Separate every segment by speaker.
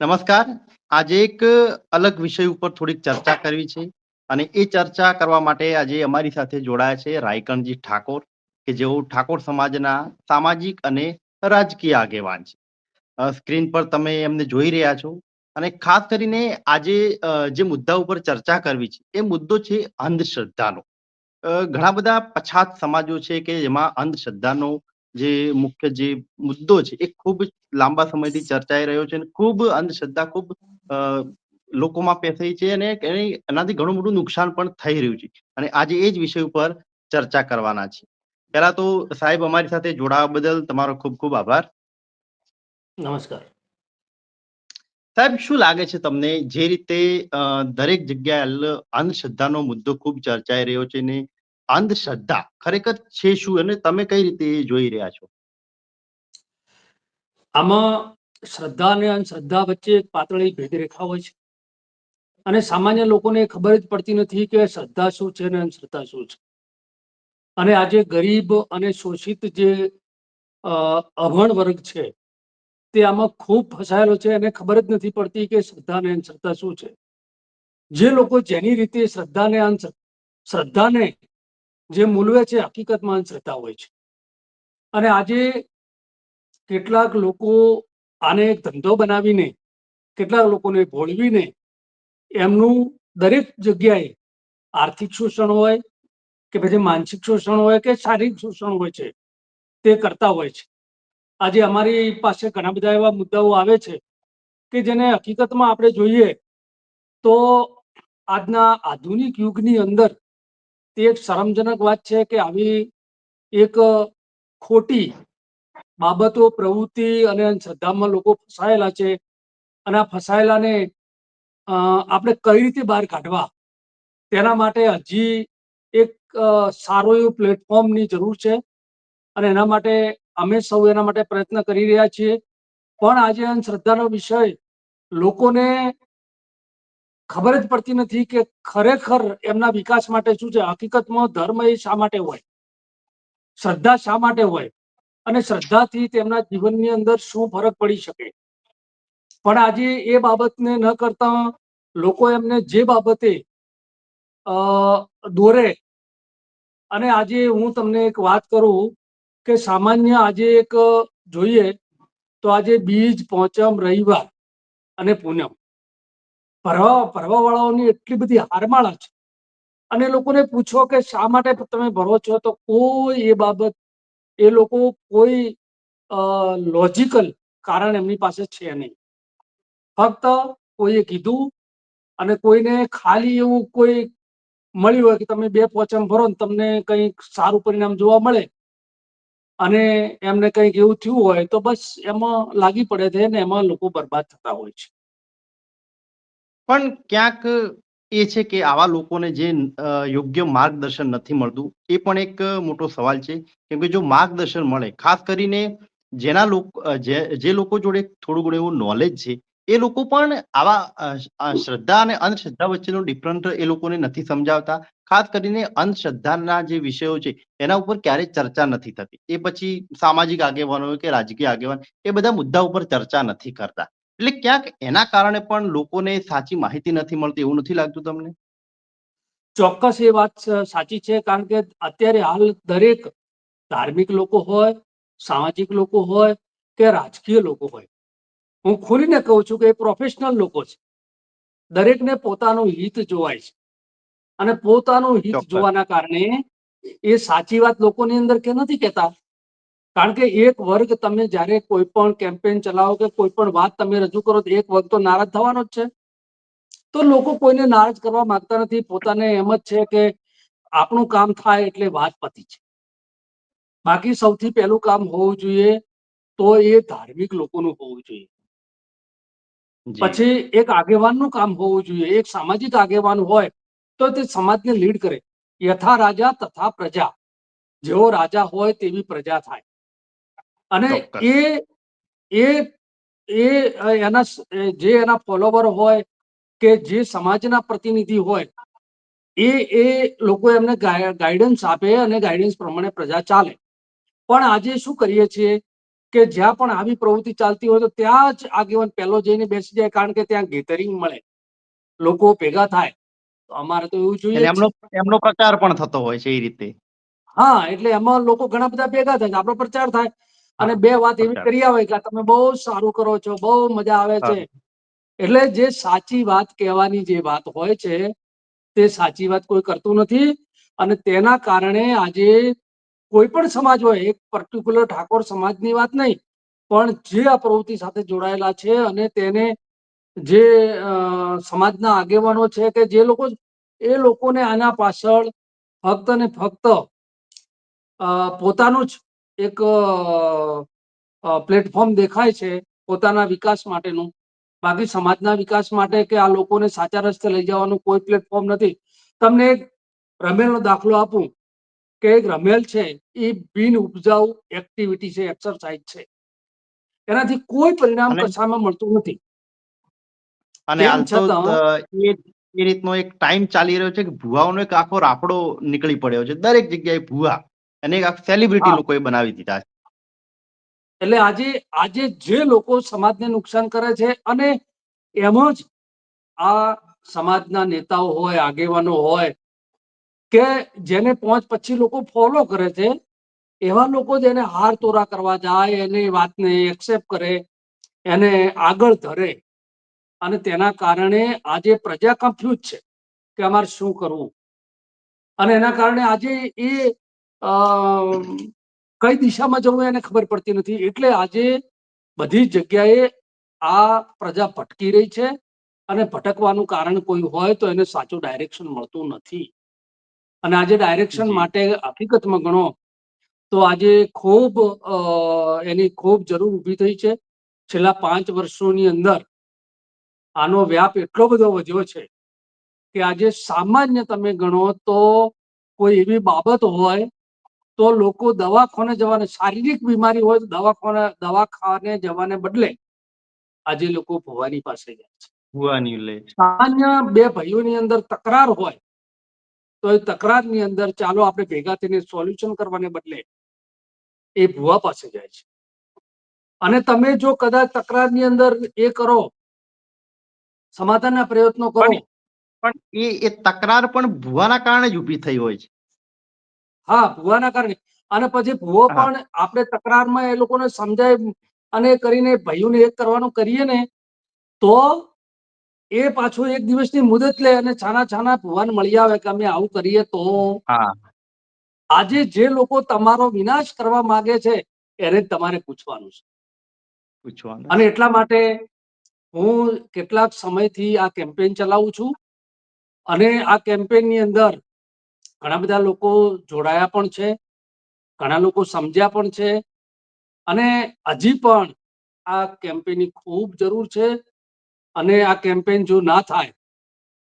Speaker 1: નમસ્કાર. આજે એક અલગ વિષય ઉપર થોડીક ચર્ચા કરવી છે અને એ ચર્ચા કરવા માટે આજે અમારી સાથે જોડાયા છે રાયકણજી ઠાકોર, કે જેઓ ઠાકોર સમાજના સામાજિક અને રાજકીય આગેવાન છે. સ્ક્રીન પર તમે એમને જોઈ રહ્યા છો અને ખાસ કરીને આજે જે મુદ્દા ઉપર ચર્ચા કરવી છે એ મુદ્દો છે અંધશ્રદ્ધાનો. ઘણા બધા પછાત સમાજો છે કે જેમાં અંધશ્રદ્ધાનો જે મુખ્ય જે મુદ્દો છે એ ખૂબ જ લાંબા સમયથી ચર્ચાઈ રહ્યો છે અને ખૂબ અંધશ્રદ્ધા ખૂબ લોકોમાં પેસાઈ છે અને એનાથી ઘણું મોટું નુકસાન પણ થઈ રહ્યું છે. અને આજે એ જ વિષય ઉપર ચર્ચા કરવાના છે. પહેલા તો સાહેબ અમારી સાથે જોડાવા બદલ તમારો ખૂબ ખૂબ આભાર.
Speaker 2: નમસ્કાર.
Speaker 1: સાહેબ શું લાગે છે તમને જે રીતે દરેક જગ્યાએ અંધશ્રદ્ધાનો મુદ્દો ખૂબ ચર્ચાઈ રહ્યો છે ને અંધશ્રદ્ધા ખરેખર છે શું? અને તમે કઈ રીતે એ જોઈ રહ્યા છો?
Speaker 2: આમાં શ્રદ્ધા અને અંધશ્રદ્ધા વચ્ચે એક પાતળી ભેદરેખા હોય છે. અને સામાન્ય લોકોને ખબર જ પડતી નથી કે શ્રદ્ધા શું છે અને અંધશ્રદ્ધા શું છે. અને આજે ગરીબ અને શોષિત જે અભણ વર્ગ છે, તે આમાં ખૂબ ફસાયેલો છે અને ખબર જ નથી પડતી કે શ્રદ્ધા અને અંધશ્રદ્ધા શું છે. જે લોકો જેની રીતે શ્રદ્ધાને અંધ, શ્રદ્ધાને જે મૂલવે છે, હકીકતમાં અંધશ્રદ્ધા હોય છે. અને આજે કેટલાક લોકો આને એક ધંધો બનાવીને, કેટલાક લોકોને ભોળવીને, એમનું દરેક જગ્યાએ આર્થિક શોષણ હોય કે પછી માનસિક શોષણ હોય કે શારીરિક શોષણ હોય છે, તે કરતા હોય છે. આજે અમારી પાસે ઘણા બધા એવા મુદ્દાઓ આવે છે કે જેને હકીકતમાં આપણે જોઈએ તો આજના આધુનિક યુગની અંદર તે એક શરમજનક વાત છે કે આવી એક ખોટી બાબતો, પ્રવૃત્તિ અને અંધશ્રદ્ધામાં લોકો ફસાયેલા છે. અને આ ફસાયેલાને આપણે કઈ રીતે બહાર કાઢવા? તેના માટે હજી એક સારું એવું પ્લેટફોર્મની જરૂર છે. અને એના માટે અમે સૌ એના માટે પ્રયત્ન કરી રહ્યા છીએ. પણ આજે અંધશ્રદ્ધાનો વિષય લોકોને ખબર જ પડતી નથી કે ખરેખર એમના વિકાસ માટે શું છે? હકીકતમાં ધર્મ એ શા માટે હોય? શ્રદ્ધા શા માટે હોય? અને શ્રદ્ધાથી તેમના જીવનની અંદર શું ફરક પડી શકે? પણ આજે એ બાબતને ન કરતા લોકો એમને જે બાબતે દોરે. અને આજે હું તમને એક વાત કરું કે સામાન્ય આજે એક જોઈએ તો આજે બીજ, પોચમ, રવિવાર અને પૂનમ. ભરવા, ભરવાવાળાઓની એટલી બધી હારમાળા છે. અને લોકોને પૂછો કે શા માટે તમે ભરો છો? તો કોઈ એ બાબત એ લોકો કોઈ લોજિકલ કારણ એમની પાસે છે નહીં. ફક્ત કોઈએ કીધું અને કોઈને ખાલી એવું કોઈ મળ્યું હોય કે તમે બે પોચમ ભરો ને તમને કંઈક સારું પરિણામ જોવા મળે અને એમને કંઈક એવું થયું હોય તો બસ એમાં લાગી પડે છે ને એમાં લોકો બરબાદ થતા હોય છે.
Speaker 1: પણ ક્યાંક એ છે કે આવા લોકોને જે યોગ્ય માર્ગદર્શન નથી મળતું, એ પણ એક મોટો સવાલ છે. કેમ કે જો માર્ગદર્શન મળે, ખાસ કરીને જેના લોકો જે લોકો જોડે થોડું ઘણું એવું નોલેજ છે, એ લોકો પણ આવા શ્રદ્ધા અને અંધશ્રદ્ધા વચ્ચેનો ડિફરન્ટ એ લોકોને નથી સમજાવતા. ખાસ કરીને અંધશ્રદ્ધાના જે વિષયો છે, એના ઉપર ક્યારેય ચર્ચા નથી થતી. એ પછી સામાજિક આગેવાનો કે રાજકીય આગેવાન, એ બધા મુદ્દા ઉપર ચર્ચા નથી કરતા. એટલે ક્યાંક એના કારણે પણ લોકોને સાચી માહિતી નથી મળતી એવું નથી લાગતું તમને?
Speaker 2: ચોક્કસ એ વાત સાચી છે કારણ કે અત્યારે હાલ દરેક ધાર્મિક લોકો હોય સામાજિક લોકો હોય કે રાજકીય લોકો હોય. હું ખુલીને કહું છું કે એ પ્રોફેશનલ લોકો છે. દરેકને પોતાનું હિત જોવાય છે. અને પોતાનું હિત જોવાના કારણે એ સાચી વાત લોકોની અંદર કે નથી કહેતા? કારણ કે એક વર્ગ તમે જ્યારે કોઈ પણ કેમ્પેન ચલાવો કે કોઈ પણ વાત તમે રજૂ કરો તો એક વર્ગ તો નારાજ થવાનો જ છે. તો લોકો કોઈને નારાજ કરવા માંગતા નથી. પોતાને એમ જ છે કે આપણું કામ થાય એટલે વાત પતી છે બાકી સૌથી પહેલું કામ હોવું જોઈએ તો એ ધાર્મિક લોકોનું હોવું જોઈએ. પછી એક આગેવાનનું કામ હોવું જોઈએ. એક સામાજિક આગેવાન હોય તો તે સમાજને લીડ કરે. યથા રાજા તથા પ્રજા. જેવો રાજા હોય તેવી પ્રજા થાય. અને એ એ એ એના જે એના ફોલોવર હોય કે જે સમાજના પ્રતિનિધિ હોય એ એ લોકો એમને ગાઈડન્સ આપે અને ગાઈડન્સ પ્રમાણે પ્રજા ચાલે. પણ આજે શું કરીએ છીએ કે જ્યાં પણ આવી પ્રવૃત્તિ ચાલતી હોય તો ત્યાં જ આગેવાન પહેલો જઈને બેસી જાય કારણ કે ત્યાં ગેધરિંગ મળે. લોકો ભેગા થાય. તો અમારે તો એવું જોઈએ
Speaker 1: એમનો એમનો પ્રચાર પણ થતો હોય છે એ રીતે.
Speaker 2: હા એટલે એમાં લોકો ઘણા બધા ભેગા થાય આપણો પ્રચાર થાય. અને બે વાત એવી કરી આવે કે તમે બહુ સારું કરો છો બહુ મજા આવે છે. એટલે જે સાચી વાત કહેવાની જે વાત હોય છે તે સાચી વાત કોઈ કરતું નથી. અને તેના કારણે આજે કોઈ પણ સમાજ હોય એક પર્ટિક્યુલર ઠાકોર સમાજની વાત નહીં પણ જે આ પ્રવૃત્તિ સાથે જોડાયેલા છે અને તેને જે સમાજના આગેવાનો છે કે જે લોકો એ લોકોને આના પાછળ ફક્ત ને ફક્ત પોતાનું જ એક પ્લેટફોર્મ દેખાય છે પોતાના વિકાસ માટેનું. બાકી સમાજના વિકાસ માટે કે આ લોકોને સાચા રસ્તે લઈ જવાનું કોઈ પ્લેટફોર્મ નથી. તમને એક રમેલનો દાખલો આપું કે એક રમેલ છે એ બિન ઉપજાઉ એક્ટિવિટી છે એક્સરસાઇઝ છે. એનાથી કોઈ પરિણામ કશામાં મળતું નથી.
Speaker 1: અને એ રીતનો એક ટાઈમ ચાલી રહ્યો છે કે ભુવાઓનો એક આખો રાફડો નીકળી પડ્યો છે. દરેક જગ્યાએ ભુવા અને એક સેલિબ્રિટી લોકોએ બનાવી દીધા છે.
Speaker 2: એટલે આજે આજે જે લોકો સમાજને નુકસાન કરે છે અને એમાં જ આ સમાજના નેતાઓ હોય આગેવાનો હોય કે જેને પાંચ પછી લોકો ફોલો કરે છે એવા લોકો જેને હાર તોરા કરવા જાય એની વાતને એક્સેપ્ટ કરે એને આગળ ધરે. અને તેના કારણે આજે પ્રજા કન્ફ્યુઝ છે કે અમારે શું કરવું? અને એના કારણે આજે એ કઈ દિશામાં જવું એને ખબર પડતી નથી. એટલે આજે બધી જગ્યાએ આ પ્રજા ભટકી રહી છે અને ભટકવાનું કારણ કોઈ હોય તો એને સાચું ડાયરેક્શન મળતું નથી. અને આજે ડાયરેક્શન માટે હકીકતમાં ગણો તો આજે ખૂબ એની ખૂબ જરૂર ઊભી થઈ છે. છેલ્લા પાંચ વર્ષોની અંદર આનો વ્યાપ એટલો બધો વધ્યો છે કે આજે સામાન્ય તમે ગણો તો કોઈ એવી બાબત હોય તો લોકો દવાખાને જવાને શારીરિક બીમારી હોય તો દવાખાને દવાખાને જવાને બદલે આજે લોકો ભવાની પાસે જાય છે.
Speaker 1: ભુવાની લે
Speaker 2: સામાન્ય બે ભાઈઓની અંદર તકરાર હોય તો એ તકરારની અંદર ચાલો આપણે ભેગા થઈને સોલ્યુશન કરવાને બદલે એ ભુવા પાસે જાય છે. અને તમે જો કદાચ તકરારની અંદર એ કરો સમાધાનના પ્રયત્નો કરો.
Speaker 1: પણ પણ એ એ તકરાર પણ ભુવાના કારણે જ ઊભી થઈ હોય છે.
Speaker 2: હા ભુવાના કારણે. અને પછી ભૂવો પણ આપણે તકરારમાં એ લોકોને સમજાય અને કરીને ભાઈઓને એક કરવાનું કરીએ ને તો એ પાછો એક દિવસની મુદત લે અને છાના છાના ભુવાને મળી આવે કે અમે આવું કરીએ તો. આજે જે લોકો તમારો વિનાશ કરવા માંગે છે એને તમારે પૂછવાનું છે.
Speaker 1: પૂછવાનું.
Speaker 2: અને એટલા માટે હું કેટલાક સમયથી આ કેમ્પેન ચલાવું છું. અને આ કેમ્પેનની અંદર ઘણા બધા લોકો જોડાયા પણ છે, ઘણા લોકો સમજ્યા પણ છે અને હજી પણ આ કેમ્પેનની ખૂબ જરૂર છે અને આ કેમ્પેન જો ના થાય,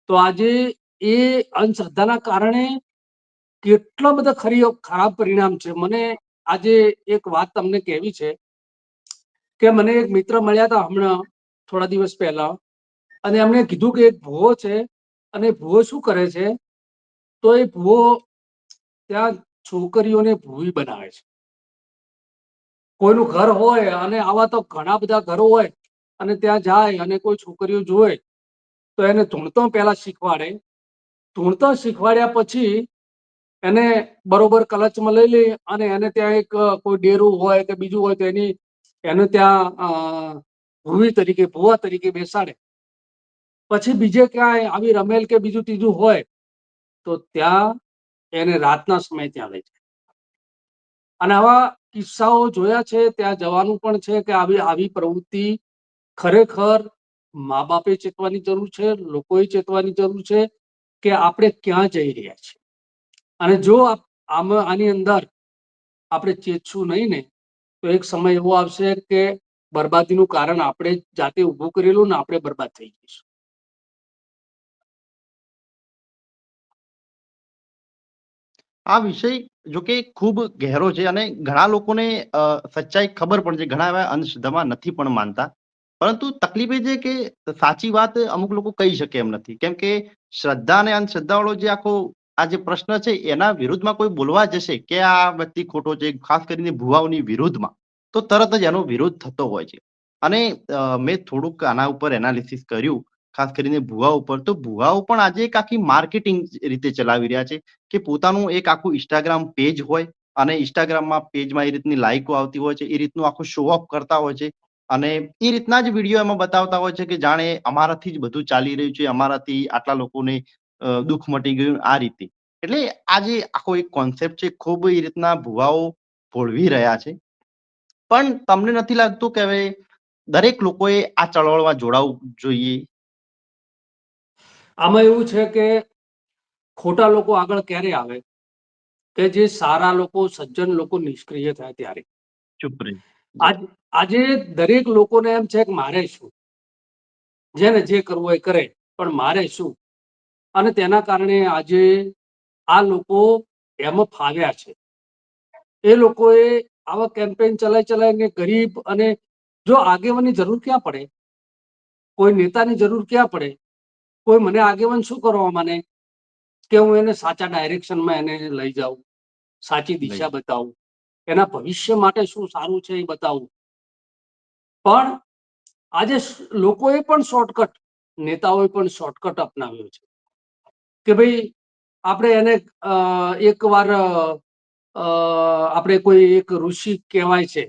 Speaker 2: તો આજે એ અંધશ્રદ્ધાના કારણે કેટલા બધા ખરી ખરાબ પરિણામ છે. મને આજે એક વાત તમને કહેવી છે કે મને એક મિત્ર મળ્યા હતા હમણાં થોડા દિવસ પહેલા અને એમણે કીધું કે એક ભૂવો છે અને ભૂવો શું કરે છે? તો એ ભૂવો ત્યાં છોકરીઓને ભૂવી બનાવે છે. કોઈનું ઘર હોય અને આવા તો ઘણા બધા ઘરો હોય અને ત્યાં જાય અને કોઈ છોકરીઓ જોવે તો એને ધૂણતો પહેલા શીખવાડે. ધૂણતો શીખવાડ્યા પછી એને બરોબર કલચમાં લઈ લે અને એને ત્યાં એક કોઈ ડેરું હોય કે બીજું હોય તો એની, એને ત્યાં ભૂવી તરીકે, ભૂવા તરીકે બેસાડે. પછી બીજે ક્યાંય આવી રમેલ કે બીજું ત્રીજું હોય તો ત્યાં એને રાતના સમય ત્યાં લઈ જાય અને આવા કિસ્સાઓ જોયા છે, ત્યાં જવાનું પણ છે કે આવી આવી પ્રવૃત્તિ ખરેખર મા બાપે ચેતવાની જરૂર છે, લોકોએ ચેતવાની જરૂર છે કે આપણે ક્યાં જઈ રહ્યા છીએ. અને જો આમ, આની અંદર આપણે ચેતશું નહીં ને, તો એક સમય એવો આવશે કે બરબાદીનું કારણ આપણે જાતે ઊભું કરેલું ને આપણે બરબાદ થઈ જઈશું.
Speaker 1: આ વિષય જો કે ખૂબ ગહેરો છે અને ઘણા લોકોને સચ્ચાઈ ખબર પણ છે. ઘણા એવા અંધશ્રદ્ધામાં નથી પણ માનતા. પરંતુ તકલીફ એ છે કે સાચી વાત અમુક લોકો કહી શકે એમ નથી. કેમ કે શ્રદ્ધા અને અંધશ્રદ્ધાવાળો જે આખો આ જે પ્રશ્ન છે એના વિરુદ્ધમાં કોઈ બોલવા જશે કે આ વ્યક્તિ ખોટો છે, ખાસ કરીને ભુવાઓની વિરુદ્ધમાં, તો તરત જ એનો વિરોધ થતો હોય છે. અને મેં થોડુંક આના ઉપર એનાલિસિસ કર્યું. ખાસ કરીને ભુવા ઉપર. તો ભુવાઓ પણ આજે એક આખી માર્કેટિંગ રીતે ચલાવી રહ્યા છે કે પોતાનું એક આખું ઇન્સ્ટાગ્રામ પેજ હોય અને ઇન્સ્ટાગ્રામમાં પેજમાં એ રીતની લાઈકો આવતી હોય છે, એ રીતનું આખું શો ઓફ કરતા હોય છે અને એ રીતના જ વીડિયો એમાં બતાવતા હોય છે કે જાણે અમારાથી જ બધું ચાલી રહ્યું છે, અમારાથી આટલા લોકોને દુઃખ મટી ગયું આ રીતે. એટલે આજે આખો એક કોન્સેપ્ટ છે, ખૂબ એ રીતના ભુવાઓ ભોળવી રહ્યા છે. પણ તમને નથી લાગતું કે હવે દરેક લોકોએ આ ચળવળમાં જોડાવું જોઈએ?
Speaker 2: આમાં એવું છે કે ખોટા લોકો આગળ ક્યારે આવે? કે જે સારા લોકો સજ્જન લોકો નિષ્ક્રિય થાય ત્યારે.
Speaker 1: ચૂપ
Speaker 2: આજ આજે દરેક લોકોને એમ છે કે મારે શું? જેને જે કરવું હોય એ કરે પણ મારે શું? અને તેના કારણે આજે આ લોકો એમાં ફાવ્યા છે. એ લોકોએ આવા કેમ્પેન ચલાવી ચલાવીને ગરીબ અને જો આગેવાની જરૂર ક્યાં પડે? કોઈ નેતાની જરૂર ક્યાં પડે? કોઈ મને આગેવાન શું કરવા મને કે હું એને સાચા ડાયરેક્શનમાં એને લઈ જાઉં સાચી દિશા બતાવું એના ભવિષ્ય માટે શું સારું છે એ બતાવું. પણ આજે લોકોએ પણ શોર્ટકટ નેતાઓએ પણ શોર્ટકટ અપનાવ્યો છે. કે ભાઈ આપણે એને એકવાર આપણે કોઈ એક ઋષિ કહેવાય છે.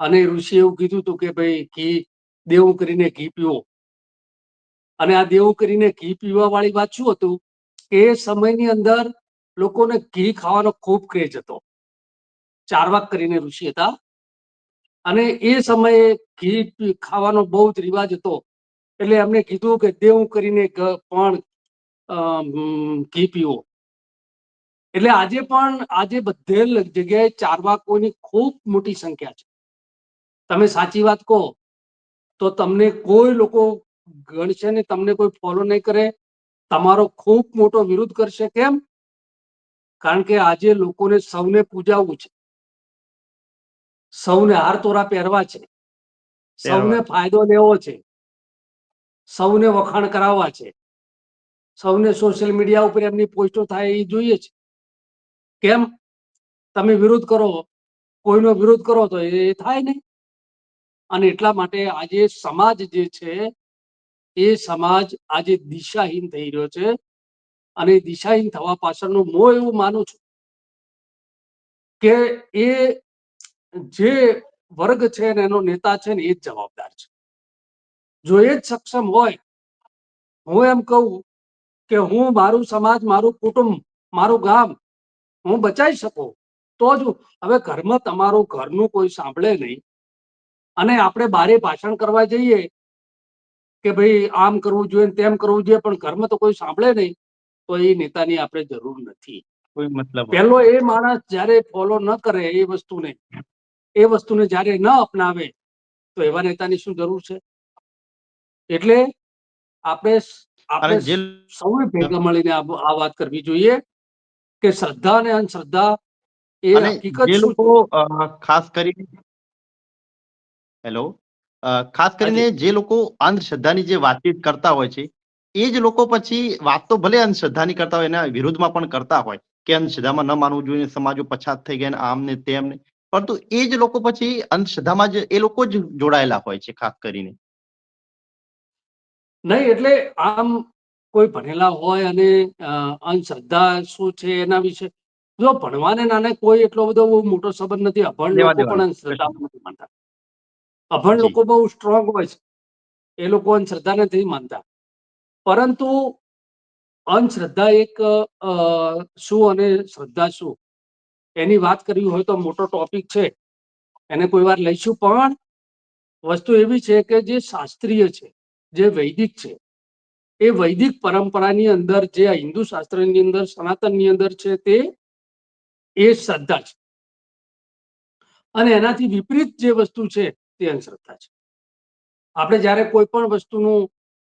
Speaker 2: અને ઋષિ એવું કીધું હતું કે ભાઈ ઘી દેવું કરીને ઘી પીવો. અને આ દેવું કરીને ઘી પીવા વાળી વાત શું હતું? કે એ સમયની અંદર લોકોને ઘી ખાવાનો ખૂબ ક્રેઝ હતો. ચારવાક કરીને ઋષિ હતા. અને એ સમયે ઘી ખાવાનો બહુ જ રિવાજ હતો. એટલે એમને કીધું કે દેવું કરીને પણ ઘી પીવો. એટલે આજે પણ, આજે બધે જગ્યાએ ચારવાકોની ખૂબ મોટી સંખ્યા છે. તમે સાચી વાત કહો, તો તમને કોઈ લોકો ગણશે ને તમને કોઈ ફોલો નહીં કરે તમારો ખૂબ મોટો વિરોધ કરશે કેમ? કારણ કે આજે લોકોને સૌને પૂજાવવું છે. સૌને હાર તોરા પહેરવા છે. સૌને ફાયદો લેવો છે. સૌને વખાણ કરાવવા છે. સૌને સોશિયલ મીડિયા ઉપર એમની પોસ્ટો થાય એ જોઈએ છે. કેમ? તમે વિરોધ કરો કોઈનો વિરોધ કરો તો એ થાય નહીં. અને એટલા માટે આજે સમાજ જે છે એ સમાજ આજે દિશાહીન થઈ રહ્યો છે અને દિશાહીન થવા પાછળનું હું એવું માનું છું કે એ જે વર્ગ છે ને એનો નેતા છે ને એ જ જવાબદાર છે. જો એ જ સક્ષમ હોય, હું એમ કહું કે હું મારું સમાજ, મારું કુટુંબ, મારું ગામ હું બચાવી શકું તો જ હવે ઘરમાં તમારું ઘરનું કોઈ સાંભળે નહીં અને આપણે બારે ભાષણ કરવા જઈએ કે ભાઈ આમ કરવું જોઈએ તેમ કરવું જોઈએ પણ ઘરમાં તો કોઈ સાંભળે નહીં તો એ નેતાની આપણે જરૂર નથી.
Speaker 1: કોઈ મતલબ
Speaker 2: પહેલો એ માણસ જ્યારે ફોલો ન કરે એ વસ્તુને એ વસ્તુને જ્યારે ન અપનાવે તો એવા નેતાની શું જરૂર છે? એટલે આપણે આપણે સૌએ ભેગા મળીને આ વાત કરવી જોઈએ કે શ્રદ્ધા અને અંધશ્રદ્ધા એ હકીકત શું
Speaker 1: ખાસ કરી હેલો? ખાસ કરીને જે લોકો અંધશ્રદ્ધાની જે વાતચીત કરતા હોય છે એ જ લોકો પછી વાત તો ભલે અંધશ્રદ્ધાની કરતા હોય એના વિરુદ્ધમાં પણ કરતા હોય કે અંધશ્રદ્ધામાં ન માનવું જોઈએ સમાજો પછાત થઈ ગયા આમ ને તેમ ને. પરંતુ એ જ લોકો પછી અંધશ્રદ્ધામાં જ એ લોકો જ જોડાયેલા હોય છે ખાસ કરીને.
Speaker 2: નહીં એટલે આમ કોઈ ભણેલા હોય અને અંધશ્રદ્ધા શું છે એના વિશે? જો ભણવાને નાને કોઈ એટલો બધો મોટો સંબંધ નથી અભણ લોકો પણ અંધશ્રદ્ધામાં નથી માનતા અભણ લોકો બહુ સ્ટ્રોંગ હોય છે. એ લોકો અંધશ્રદ્ધા નથી માનતા. પરંતુ અંધશ્રદ્ધા એક શું અને શ્રદ્ધા શું? એની વાત કરવી હોય તો મોટો ટોપિક છે. એને કોઈ વાર લઈશું. પણ વસ્તુ એવી છે કે જે શાસ્ત્રીય છે જે વૈદિક છે એ વૈદિક પરંપરાની અંદર જે આ હિન્દુ શાસ્ત્રની અંદર સનાતનની અંદર છે તે એ શ્રદ્ધા છે. અને એનાથી વિપરીત જે વસ્તુ છે તે અંધશ્રદ્ધા છે. આપણે જ્યારે કોઈ પણ વસ્તુનું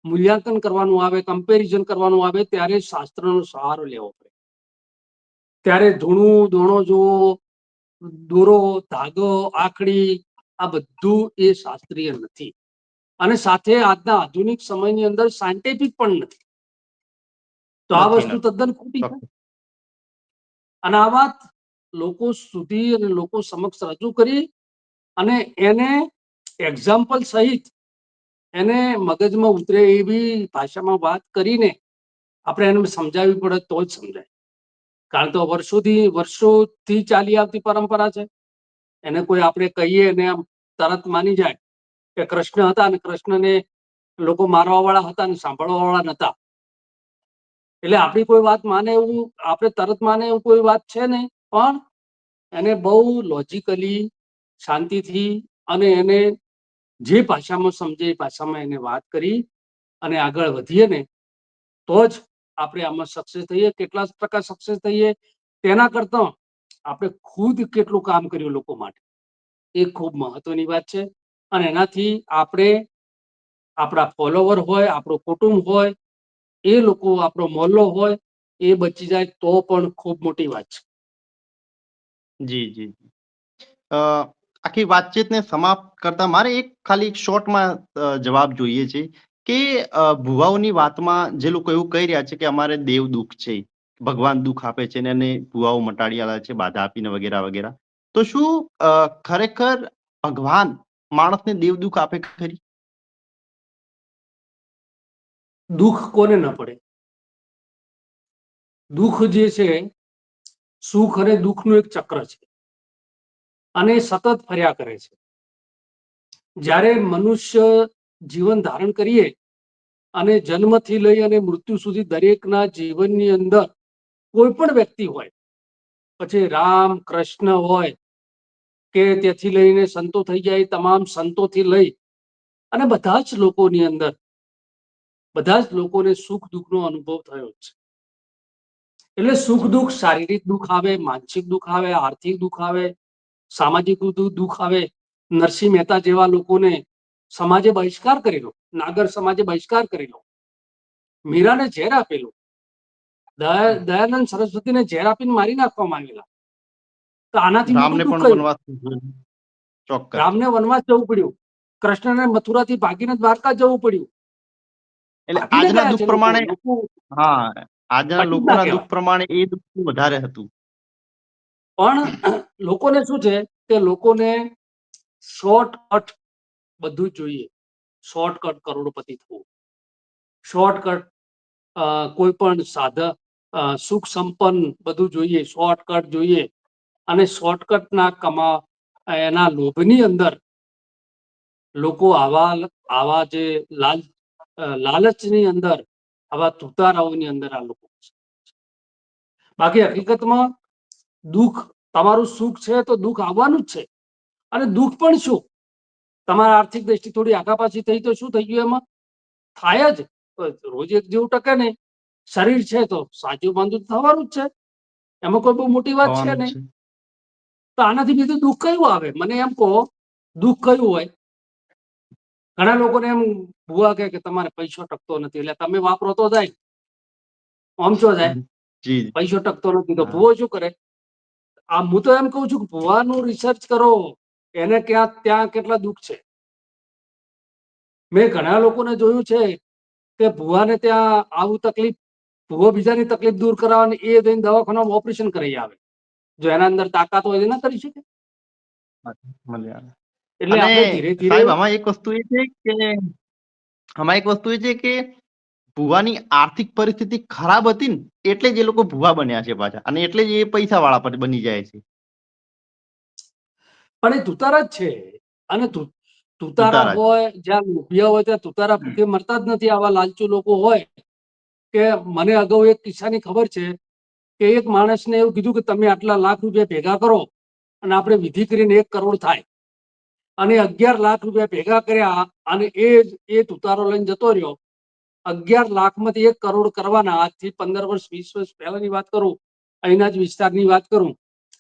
Speaker 2: મૂલ્યાંકન કરવાનું આવે કમ્પેરિઝન કરવાનું આવે ત્યારે શાસ્ત્રનો સહારો લેવો પડે. ત્યારે ધૂણું ધોણો જોવો દોરો ધાગો આખડી આ બધું એ શાસ્ત્રીય નથી. અને સાથે આજના આધુનિક સમયની અંદર સાયન્ટિફિક પણ નથી. તો આ વસ્તુ તદ્દન ખોટી છે. અને આ વાત લોકો સુધી અને લોકો સમક્ષ રજૂ કરી અને એને એક્ઝામ્પલ સહિત એને મગજમાં ઉતરે એવી ભાષામાં વાત કરીને આપણે એને સમજાવવી પડે તો જ સમજાય. કારણ તો વર્ષોથી વર્ષોથી ચાલી આવતી પરંપરા છે. એને કોઈ આપણે કહીએ ને આમ તરત માની જાય કે કૃષ્ણ હતા અને કૃષ્ણને લોકો મારવા વાળા હતા અને સાંભળવા વાળા નતા. એટલે આપણી કોઈ વાત માને એવું, આપણે તરત માને એવું કોઈ વાત છે નહીં. પણ એને બહુ લોજિકલી શાંતિથી અને એને જે ભાષામાં સમજે એ ભાષામાં એને વાત કરી અને આગળ વધીએ ને, તો જ આપણે આમાં સક્સેસ થઈએ, કેટલા ટકા સક્સેસ થઈએ, તેના કરતા આપણે ખુદ કેટલું કામ કર્યું લોકો માટે. એ ખૂબ મહત્વની વાત છે અને એનાથી આપણે, આપણા ફોલોવર હોય, આપણું કુટુંબ હોય, એ લોકો, આપણો મોલ્લો હોય, એ બચી જાય તો પણ ખૂબ મોટી વાત છે.
Speaker 1: જી જી. આખી વાતચીતને સમાપ્ત કરતા મારે એક ખાલી એક શોર્ટમાં જવાબ જોઈએ છે કે ભુવાઓની વાતમાં જે લોકો એવું કહી રહ્યા છે કે અમારે દેવ દુઃખ છે, ભગવાન દુઃખ આપે છે અને ભુવાઓ મટાડી આવે છે, બાધા આપીને વગેરે વગેરે. તો શું ખરેખર ભગવાન માણસને દેવ દુઃખ આપે ખરી?
Speaker 2: દુઃખ કોને ન પડે? દુઃખ જે છે, સુખ અને દુઃખનું એક ચક્ર છે. અને સતત ફર્યા કરે છે. જ્યારે મનુષ્ય જીવન ધારણ કરીએ અને જન્મથી લઈ અને મૃત્યુ સુધી દરેકના જીવનની અંદર કોઈ પણ વ્યક્તિ હોય, પછી રામ, કૃષ્ણ હોય, કે તેથી લઈને સંતો થઈ જાય, તમામ સંતોથી લઈ અને બધા જ લોકોની અંદર, બધા જ લોકોને સુખ દુઃખનો અનુભવ થયો છે. એટલે સુખ દુઃખ, શારીરિક દુઃખ આવે, માનસિક દુઃખ આવે, આર્થિક દુઃખ આવે સામાજિક દુઃખ આવે નરસિંહ મહેતા જેવા લોકોને સમાજે બહિષ્કાર કરેલો નાગર સમાજે બહિષ્કાર કરેલો મીરાને ઝેર આપેલો. દયા- દયાનંદ સરસ્વતીને ઝેર આપીને મારી નાખવા માંગેલા. તો આનાથી
Speaker 1: રામને? વનવાસ
Speaker 2: જવું પડ્યું. કૃષ્ણને મથુરાથી ભાગીને દ્વારકા જવું પડ્યું.
Speaker 1: એટલે આજના દુઃખ પ્રમાણે હા આજના લોકોના દુઃખ પ્રમાણે એ દુઃખ વધારે હતું.
Speaker 2: પણ લોકોને શું છે કે લોકોને શોર્ટકટ બધું જ જોઈએ. શોર્ટકટ કરોડપતિ થવું. શોર્ટકટ કોઈ પણ સાધન સુખ સંપન્ન બધું જોઈએ. શોર્ટકટ જોઈએ. અને શોર્ટકટના કમા, એના લોભની અંદર લોકો આવા આવા જે લાલ લાલચની અંદર, આવા તુતારાઓની અંદર આ લોકો બાકી હકીકતમાં દુઃખ તમારું સુખ છે તો દુઃખ આવવાનું જ છે. અને દુઃખ પણ શું? તમારા આર્થિક દ્રષ્ટિ થોડી આગા પાછી થઈ તો શું થઈ ગયું એમાં? થાય જ. રોજ એક જેવું ટકે નહીં શરીર છે તો સાચું બાંધું થવાનું જ છે. એમાં કોઈ બહુ મોટી વાત છે નહીં. તો આનાથી બીજું દુઃખ કયું આવે? મને એમ કહો દુઃખ કયું હોય? ઘણા લોકોને એમ ભૂવા કે તમારે પૈસો ટકતો નથી. એટલે તમે વાપરો તો જાય. આમ છો જાય. પૈસો ટકતો નથી. તો. ભૂવો શું કરે? આ હું તો એમ કહું છું કે ભુવાનું રિસર્ચ કરો એને ક્યાં ત્યાં કેટલા દુઃખ છે. મેં ઘણા લોકોને જોયું છે કે ભુવાને ત્યાં આવું તકલીફ ભૂવો બીજાની તકલીફ દૂર કરાવવાની એ જઈને દવાખાનામાં ઓપરેશન કરી આવે. જો એના અંદર તાકાત હોય ના કરી શકે. એટલે આપણે ધીરે ધીરે
Speaker 1: આમાં એક વસ્તુ એ છે કે આમાં એક વસ્તુ એ છે કે ભુવાની આર્થિક પરિસ્થિતિ ખરાબ હતી ને એટલે જ એ લોકો ભુવા બન્યા છે પાછા. અને એટલે જ એ પૈસા વાળા પર બની જાય છે.
Speaker 2: પણ એ તુતારા જ છે. અને તુતારા હોય જ્યાં લોભિયા હોય ત્યાં તુતારા ભૂખે મરતા જ નથી આવા લાલચુ લોકો હોય. કે મને અગાઉ એક કિસ્સાની ખબર છે કે એક માણસને એવું કીધું કે તમે આટલા લાખ રૂપિયા ભેગા કરો અને આપણે વિધિ કરીને એક કરોડ થાય. અને અગિયાર લાખ રૂપિયા ભેગા કર્યા અને એ જ- એ તુતારો લઈને જતો રહ્યો. અગિયાર લાખમાંથી એક કરોડ કરવાના. આજથી પંદર વર્ષ વીસ વર્ષ પહેલાની વાત કરું અહીંના જ વિસ્તારની વાત કરું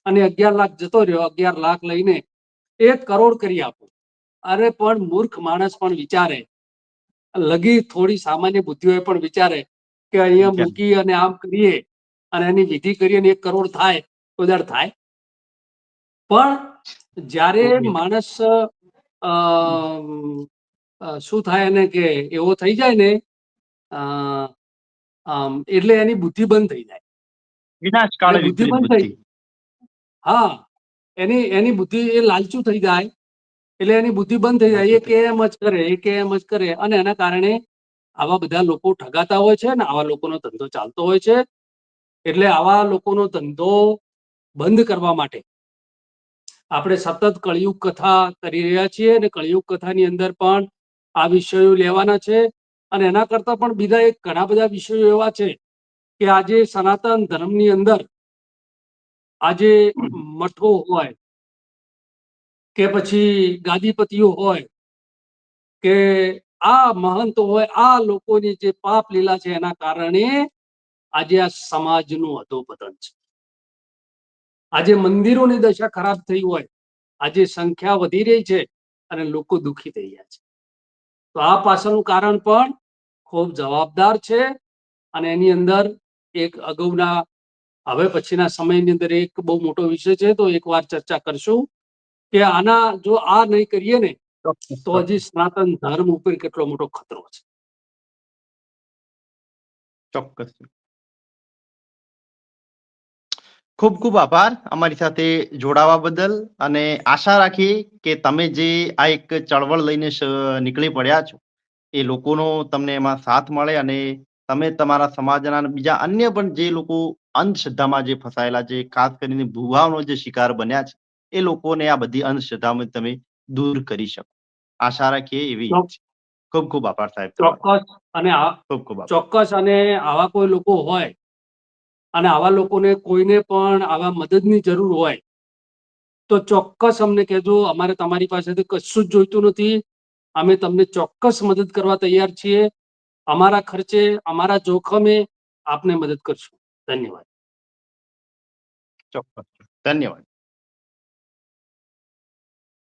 Speaker 2: અને અગિયાર લાખ જતો રહ્યો. અગિયાર લાખ લઈને એક કરોડ કરી આપો. અરે પણ મૂર્ખ માણસ પણ વિચારે. લગી થોડી સામાન્ય બુદ્ધિઓ પણ વિચારે કે અહીંયા. મૂકી અને આમ કરીએ અને એની વિધિ કરીએ અને એક કરોડ થાય તો દર થાય. પણ જ્યારે માણસ શું થાય ને કે એવો થઈ જાય ને આમ, એટલે એની બુદ્ધિ બંધ થઈ જાય.
Speaker 1: વિનાશ કાળે
Speaker 2: બુદ્ધિ બંધ થઈ હા એની એની બુદ્ધિ એ લાલચુ થઈ જાય. એટલે એની બુદ્ધિ બંધ થઈ જાય એ કે એમ જ કરે એ કે એમ જ કરે અને એના કારણે આવા બધા લોકો ઠગાતા હોય છે ને આવા લોકોનો ધંધો ચાલતો હોય છે એટલે આવા લોકોનો ધંધો બંધ કરવા માટે આપણે સતત કળિયુગ કથા કરી રહ્યા છીએ અને કળિયુગ કથાની અંદર પણ આ વિષયો લેવાના છે. અને એના કરતા પણ બીજા એક ઘણા બધા વિષયો એવા છે કે આજે સનાતન ધર્મની અંદર આજે મઠો હોય કે પછી ગાદીપતિઓ હોય કે આ મહંતો હોય, આ લોકોની જે પાપ લીલા છે એના કારણે આજે આ સમાજનું અધોપતન છે. આજે મંદિરોની દશા ખરાબ થઈ હોય, આજે સંખ્યા વધી રહી છે અને લોકો દુઃખી થઈ ગયા છે. તો આ પાછળનું કારણ પણ ખૂબ જવાબદાર છે અને એની અંદર એક અગાઉના, હવે પછીના સમયની અંદર એક બહુ મોટો વિષય છે, તો એકવાર ચર્ચા કરશું કે આના, જો આ નહીં કરીએ ને, તો હજી સનાતન ધર્મ ઉપર કેટલો મોટો ખતરો છે.
Speaker 1: ચોક્કસ. ખૂબ ખૂબ આભાર અમારી સાથે જોડાવા બદલ અને આશા રાખીએ કે તમે જે આ એક ચળવળ લઈને નીકળી પડ્યા છો. એ લોકોનો તમને એમાં સાથ મળે અને તમે તમારા સમાજના બીજા અન્ય પણ જે લોકો અંધશ્રદ્ધામાં જે ફસાયેલા છે ખાસ કરીને ભૂવાઓનો જે શિકાર બન્યા છે એ લોકોને આ બધી અંધશ્રદ્ધામાં તમે દૂર કરી શકો. આશા રાખીએ એવી ખૂબ ખૂબ આભાર સાહેબ
Speaker 2: ચોક્કસ અને
Speaker 1: ખૂબ ખૂબ
Speaker 2: ચોક્કસ અને આવા કોઈ લોકો હોય અને આવા લોકોને કોઈને પણ આવા મદદની જરૂર હોય તો ચોક્કસ અમને કહેજો. અમારે તમારી પાસેથી કશું જ જોઈતું નથી. અમે તમને ચોક્કસ મદદ કરવા તૈયાર છીએ. અમારા ખર્ચે, અમારા જોખમે આપને મદદ કરશું. ધન્યવાદ.
Speaker 1: ચોક્કસ. ધન્યવાદ.